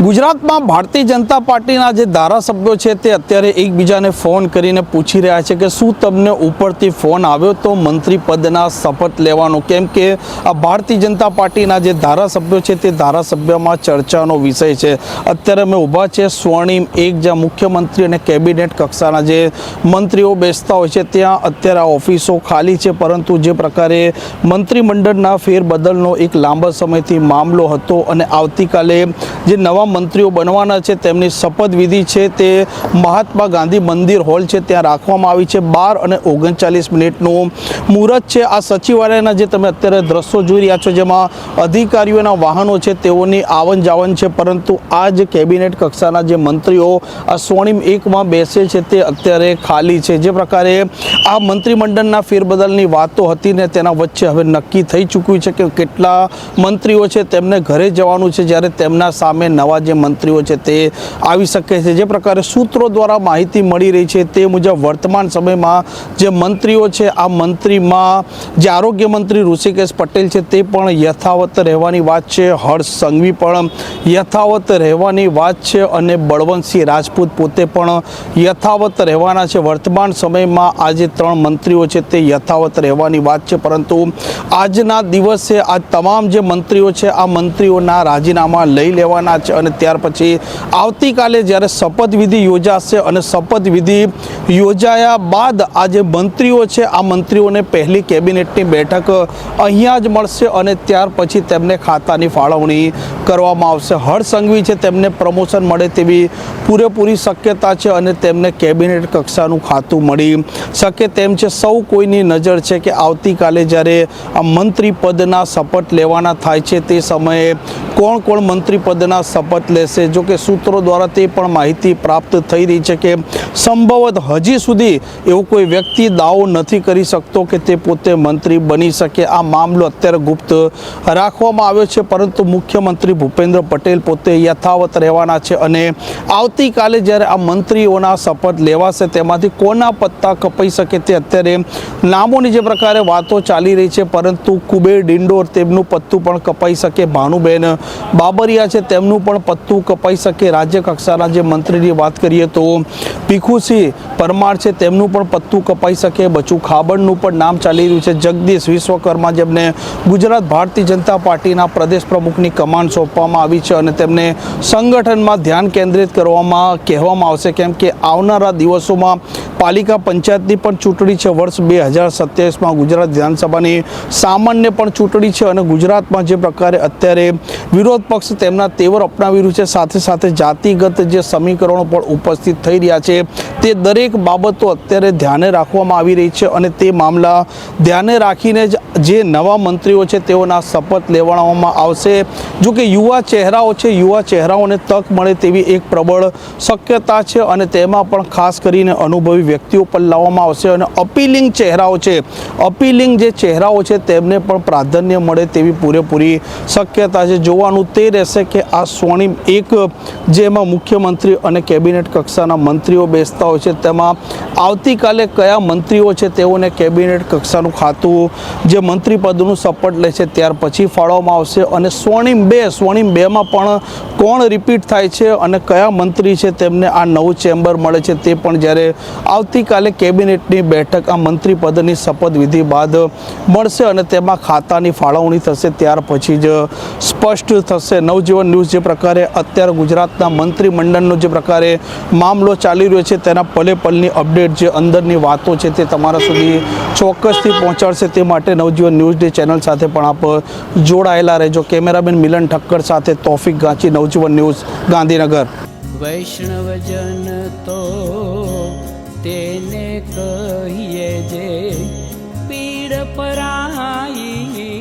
ગુજરાતમાં ભારતીય જનતા પાર્ટીના જે ધારાસભ્યો છે તે અત્યારે એકબીજાને ફોન કરીને પૂછી રહ્યા છે કે શું તમને ઉપરથી ફોન આવ્યો તો મંત્રી પદના શપથ લેવાનો? કેમ કે આ ભારતીય જનતા પાર્ટીના જે ધારાસભ્યો છે તે ધારાસભ્યમાં ચર્ચાનો વિષય છે. અત્યારે અમે ઊભા છે સ્વર્ણિમ એક જ્યાં મુખ્યમંત્રી અને કેબિનેટ કક્ષાના જે મંત્રીઓ બેસતા હોય છે ત્યાં અત્યારે આ ઓફિસો ખાલી છે. પરંતુ જે પ્રકારે મંત્રીમંડળના ફેરબદલનો એક લાંબા સમયથી મામલો હતો અને આવતીકાલે જે નવા મંત્રીઓ બનવાના છે, તેમની શપથવિધિ છે તે મહાત્મા ગાંધી મંદિર હોલ છે, ત્યાં રાખવામાં આવી છે. બાર અને ઓગણચાલીસ મિનિટનું મુહૂર્ત છે. આ સચિવાલયના જે તમે અત્યારે દ્રશ્યો જોઈ રહ્યા છો, જેમાં અધિકારીઓના વાહનો છે, તેઓની આવન જાવન છે, પરંતુ આ જે કેબિનેટ કક્ષાના જે મંત્રીઓ, આ સ્વર્ણિમ એકમાં બેસે છે, તે અત્યારે ખાલી છે. જે પ્રકારે આ મંત્રીમંડળના ફેરબદલની વાતો હતી ને તેના વચ્ચે હવે નક્કી થઈ ચૂક્યું છે કે કેટલા મંત્રીઓ છે, તેમને ઘરે જવાનું છે, જ્યારે તેમના સામે નવા જે મંત્રીઓ છે તે આવી શકે છે. જે પ્રકારે સૂત્રો દ્વારા માહિતી મળી રહી છે તે મુજબ વર્તમાન સમયમાં જે મંત્રીઓ છે, આ મંત્રીમાં જે આરોગ્ય મંત્રી ઋષિકેશ પટેલ છે તે પણ યથાવત રહેવાની વાત છે. હર્ષ સંઘવી પણ યથાવત રહેવાની વાત છે અને બળવંતસિંહ રાજપૂત પોતે પણ યથાવત રહેવાના છે. વર્તમાન સમયમાં આ જે ત્રણ મંત્રીઓ છે તે યથાવત રહેવાની વાત છે. પરંતુ આજના દિવસે આ તમામ જે મંત્રીઓ છે, આ મંત્રીઓના રાજીનામા લઈ લેવાના છે અને ત્યાર પછી આવતીકાલે જ્યારે શપથવિધિ યોજાશે અને શપથવિધિ યોજાયા બાદ આ જે મંત્રીઓ છે, આ મંત્રીઓને પહેલી કેબિનેટની બેઠક અહીંયા જ મળશે અને ત્યાર પછી તેમને ખાતાની ફાળવણી કરવામાં આવશે. હળસંઘવી સંઘવી છે, તેમને પ્રમોશન મળે તેવી પૂરેપૂરી શક્યતા છે અને તેમને કેબિનેટ કક્ષાનું ખાતું મળી શકે તેમ છે. સૌ કોઈની નજર છે કે આવતીકાલે જ્યારે આ મંત્રી પદના શપથ લેવાના થાય છે તે સમયે કોણ કોણ મંત્રી પદના શપથ લેશે? જો કે સૂત્રો દ્વારા તે પણ માહિતી પ્રાપ્ત થઈ રહી છે કે સંભવત હજી સુધી એવો કોઈ વ્યક્તિ દાવો નથી કરી શકતો કે તે પોતે મંત્રી બની શકે. આ મામલો અત્યારે ગુપ્ત રાખવામાં આવ્યો છે, પરંતુ મુખ્યમંત્રી ભૂપેન્દ્ર પટેલ પોતે યથાવત રહેવાના છે અને આવતીકાલે જ્યારે આ મંત્રીઓના શપથ લેવાશે, તેમાંથી કોના પત્તા કપાઈ શકે તે અત્યારે નામોની જે પ્રકારે વાતો ચાલી રહી છે, પરંતુ કુબેર ડિંડોર તેમનું પત્તું પણ કપાઈ શકે. ભાનુબેન બાબરિયા છે, તેમનું પણ પત્તું કપાઈ શકે. રાજ્ય કક્ષાના જે મંત્રીની વાત કરીએ તો ભીખુસિંહ પરમાર છે, તેમનું પણ પત્તું કપાઈ શકે. બચુ ખાબડનું પણ નામ ચાલી રહ્યું છે. જગદીશ વિશ્વકર્મા, જેમને ગુજરાત ભારતીય જનતા પાર્ટીના પ્રદેશ પ્રમુખની કમાન સોંપવામાં આવી છે અને તેમને સંગઠનમાં ધ્યાન કેન્દ્રિત કરવામાં કહેવામાં આવશે. કેમ કે આવનારા દિવસોમાં પાલિકા પંચાયતની પણ ચૂંટણી છે. વર્ષ બે હજાર સત્યાવીસમાં ગુજરાત વિધાનસભાની સામાન્ય પણ ચૂંટણી છે અને ગુજરાતમાં જે પ્રકારે અત્યારે વિરોધ પક્ષ તેમના તેવર અપનાવી રહ્યું છે. સાથે સાથે જાતિગત જે સમીકરણો પણ ઉપસ્થિત થઈ રહ્યા છે. તે દરેક બાબતો અત્યારે ધ્યાને રાખવામાં આવી રહી છે અને તે મામલા ધ્યાને રાખીને જ જે નવા મંત્રીઓ છે તેઓના શપથ લેવામાં આવશે. જો કે યુવા ચહેરાઓ છે, યુવા ચહેરાઓને તક મળે તેવી એક પ્રબળ શક્યતા છે અને તેમાં પણ ખાસ કરીને અનુભવી વ્યક્તિઓ પણ લાવવામાં આવશે અને અપીલિંગ ચહેરાઓ છે, અપીલિંગ જે ચહેરાઓ છે તેમને પણ પ્રાધાન્ય મળે તેવી પૂરેપૂરી શક્યતા છે. જોવાનું તે રહેશે કે આ સ્વર્ણિમ એક જેમાં મુખ્યમંત્રી અને કેબિનેટ કક્ષાના મંત્રીઓ બેસતા હોય છે. તેમાં આવતીકાલે કયા મંત્રીઓ છે તેઓને કેબિનેટ કક્ષાનું ખાતું જે મંત્રી પદનું શપથ લે છે ત્યાર પછી ફાળવવામાં આવશે. અને સ્વર્ણિમ બે, સ્વર્ણિમ બેમાં પણ કોણ રિપીટ થાય છે અને કયા મંત્રી છે તેમને આ નવું ચેમ્બર મળે છે તે પણ જ્યારે આવતીકાલે કેબિનેટની બેઠક આ મંત્રી પદની શપથવિધિ બાદ મળશે અને તેમાં ખાતાની ફાળવણી થશે. ત્યાર પછી જ સ્પષ્ટ થશે. નવજીવન ન્યૂઝ જે પ્રકારે અત્યારે ગુજરાતના મંત્રીમંડળનો જે પ્રકારે મામલો ચાલી રહ્યો છે, તેના પલે પલની અપડેટ જે અંદરની વાતો છે તે તમારા સુધી ચોક્કસથી પહોંચાડશે તે માટે નવજીવન ન્યૂઝ ચેનલ સાથે પણ આપ જોડાયેલા રહેજો. કેમેરામેન મિલન ઠક્કર સાથે તોફિક ગાંચી, નવજીવન ન્યૂઝ, ગાંધીનગર. વૈષ્ણવજન તો તેને કહીએ જે પીડ પરાઈ